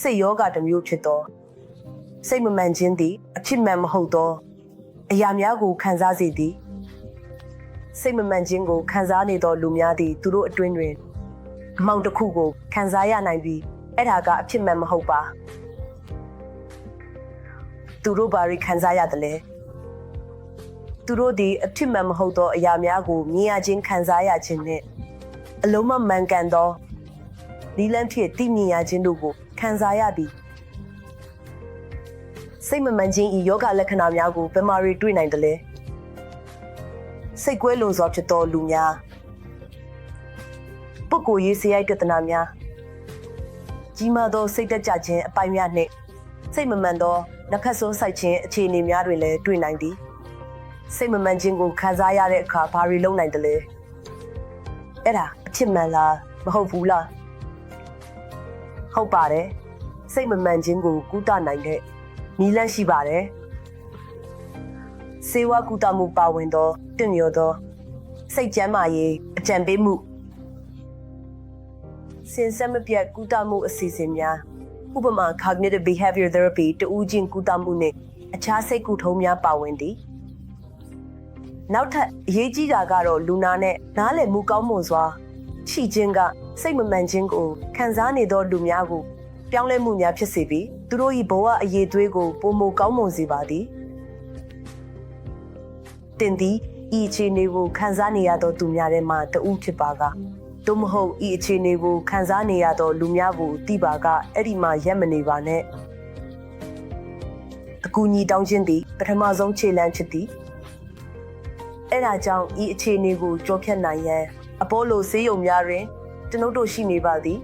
စိတ်ယောဂတစ်မျိုးဖြစ်သောစိတ်မမှန်ခြင်းသည်အဖြစ်မှန်မဟုတ်သောအရာများကိုခံစားစေသည်စိတ်မမှန်ခြင်းကိုခံစားနေသောလူများသည်သူတို့အတွင်းတွင်အမောင်တစ်ခုကိုခံစားရနိုင်ပြီးအဲ့ဒါကအဖြစ်မှန်မဟုတ်ပါသူတို့ဘာတွေခံစားရတယ်လဲသူတို့ဒီအဖြစ်မှန်မဟုတ်သောအရာများကိုမြင်ရခြင်းခံစားရခြင်းနဲ့အလုံးမမှန်ကန်သောနီလန်းဖြစ်တည်မြင်ရခြင်းတို့ကို ခံစားရပြီးစိတ်မမှန်ခြင်းဤယောဂလက္ခဏာများကိုဘယ်မှာတွေတွေ့နိုင်တယ်လဲစိတ်ကွဲလွန်စွာဖြစ်သောလူများပုဂ္ဂိုလ်ရေးစရိုက်ပြဿနာများကြီးမားသောစိတ်တက်ကြခြင်းအပိုင်းများနှင့်စိတ်မမှန်သောနှစ်ဖက်ဆိုးဆိုင်ခြင်းအခြေအနေများတွင်လည်းတွေ့နိုင်သည်စိတ်မမှန်ခြင်းကိုခံစားရတဲ့အခါဘာတွေလုပ်နိုင်တယ်လဲအဲ့ဒါအဖြစ်မှန်လားမဟုတ်ဘူးလား ဟုတ်ပါတယ်စိတ်မမှန်ခြင်းကိုကုသနိုင်တဲ့နည်းလမ်းရှိပါတယ်စေဝကုသမှုပါဝင်သောတင့်လျော်သောစိတ်ကျန်းမာရေးအကြံပေးမှုစင်စက်မပြတ်ကုသမှုအစီအစဉ်များဥပမာ cognitive behavior therapy တူးချင်းကုသမှုနဲ့အခြားစိတ်ကူထုံးများပါဝင်သည်နောက်ထပ်အရေးကြီးတာကတော့လူနာနဲ့နားလည်မှုကောင်းမွန်စွာရှိခြင်းက စိတ်မမှန်ခြင်းကိုခံစားနေသောလူများကိုပြောင်းလဲမှုများဖြစ်စေပြီးသူတို့၏ဘဝအရေးသွေးကိုပုံမကောင်းမွန်စေပါသည်တင်သည်ဤအခြေအနေကိုခံစားနေရသောသူများထဲမှတဦးဖြစ်ပါကသို့မဟုတ်ဤအခြေအနေကိုခံစားနေရသောလူများကိုသိပါကအဲ့ဒီမှာရက်မနေပါနဲ့အကူအညီတောင်းခြင်းသည်ပထမဆုံးခြေလှမ်းဖြစ်သည်အဲ့ဒါကြောင့်ဤအခြေအနေကိုကြောဖြတ်နိုင်ရန်အပိုလိုဆေးရုံများတွင် ကျွန်ုပ်တို့ရှိနေပါသည်